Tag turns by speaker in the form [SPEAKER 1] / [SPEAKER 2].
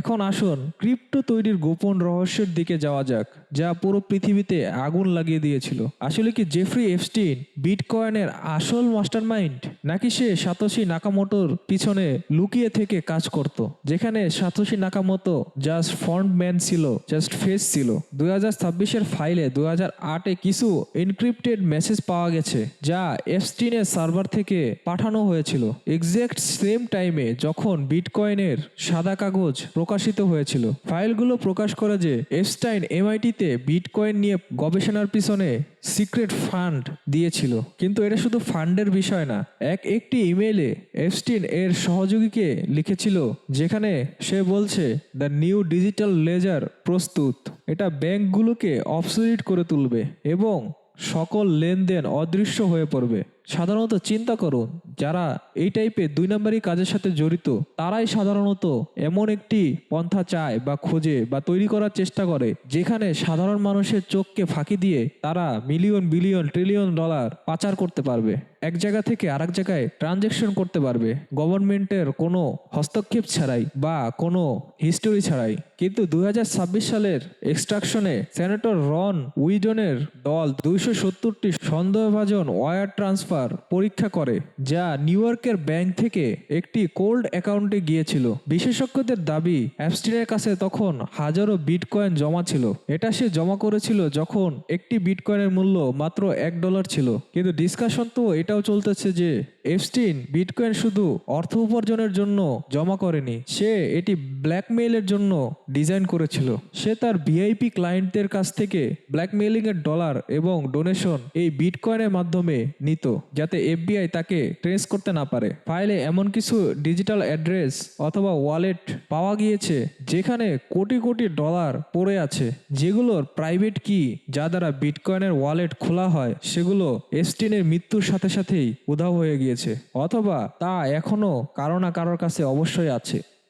[SPEAKER 1] এখন আসুন, ক্রিপ্টো তৈরির গোপন রহস্যের দিকে যাওয়া যাক, যা পুরো পৃথিবীতে আগুন লাগিয়ে দিয়েছিল। আসলে কি জেফ্রি এফস্টিন বিটকয়েনের আসল মাস্টারমাইন্ড? নাকি সে সাতোশি নাকামোটোর পিছনে লুকিয়ে থেকে কাজ করত, যেখানে Satoshi Nakamoto just front man ছিল জাস্ট ফেস ছিল? দুই হাজার ছাব্বিশের ফাইলে দুই হাজার আটে কিছু এনক্রিপ্টেড মেসেজ পাওয়া গেছে, যা এফস্টিনের সার্ভার থেকে পাঠানো হয়েছিল। এক্সাক্ট সেম টাইমে যখন বিটকয়েনের সাদা কাগজ প্রকাশিত হয়েছিল। ফাইলগুলো প্রকাশ করে যে এফস্টাইন এমআইটিতে বিটকয়েন নিয়ে গবেষণার পিছনে সিক্রেট ফান্ড দিয়েছিল। কিন্তু এটা শুধু ফান্ডের বিষয় না, এক একটি ইমেইলে এফস্টিন এর সহযোগীকে লিখেছিল, যেখানে সে বলছে, দ্য নিউ ডিজিটাল লেজার প্রস্তুত। এটা ব্যাংকগুলোকে অবসলিট করে তুলবে এবং সকল লেনদেন অদৃশ্য হয়ে পড়বে। সাধারণত চিন্তা করুন, যারা এই টাইপের দুই নম্বরই কাজের সাথে জড়িত, তারাই সাধারণত এমন একটি পন্থা চায় বা খোঁজে বা তৈরি করার চেষ্টা করে, যেখানে সাধারণ মানুষের চোখকে ফাঁকি দিয়ে তারা মিলিয়ন বিলিয়ন ট্রিলিয়ন ডলার পাচার করতে পারবে। এক জায়গা থেকে আরেক জায়গায় ট্রানজেকশন করতে পারবে। গভর্নমেন্টের কোনো হস্তক্ষেপ ছাড়াই বা কোনো হিস্টোরি ছাড়াই। কিন্তু দু হাজার ছাব্বিশ সালের এক্সট্রাকশনে সেনেটর রন উইডনের দল দুইশো সত্তরটি সন্দেহভাজন ওয়ার ট্রান্সফার পরীক্ষা করে, যা নিউ ইয়র্কের ব্যাংক থেকে একটি কোল্ড অ্যাকাউন্টে গিয়েছিল। বিশেষজ্ঞদের দাবি অ্যাপস্টিনের কাছে তখন হাজারো বিটকয়েন জমা ছিল। এটা সে জমা করেছিল যখন একটি বিটকয়েনের মূল্য মাত্র এক ডলার ছিল। কিন্তু ডিসকাশন তো এটাও চলতেছে যে এফস্টিন বিটকয়েন শুধু অর্থ উপার্জনের জন্য জমা করেনি, সে এটি ব্ল্যাকমেইলের জন্য ডিজাইন করেছিল। সে তার ভিআইপি ক্লায়েন্টদের কাছ থেকে ব্ল্যাকমেইলিং এর ডলার এবং ডোনেশন এই বিটকয়েনের মাধ্যমে নিত। যাতে এফবিআই তাকে ট্রেস করতে না পারে। ফাইলে এমন কিছু ডিজিটাল অ্যাড্রেস অথবা ওয়ালেট পাওয়া গিয়েছে, যেখানে কোটি কোটি ডলার পড়ে আছে। যেগুলোর প্রাইভেট কি যা দ্বারা বিটকয়েনের ওয়ালেট খোলা হয়, সেগুলো এস্টিনের মৃত্যুর সাথে সাথেই উধাও হয়ে গিয়েছে। অথবা তা এখনও কারও না কারোর কাছে অবশ্যই আছে।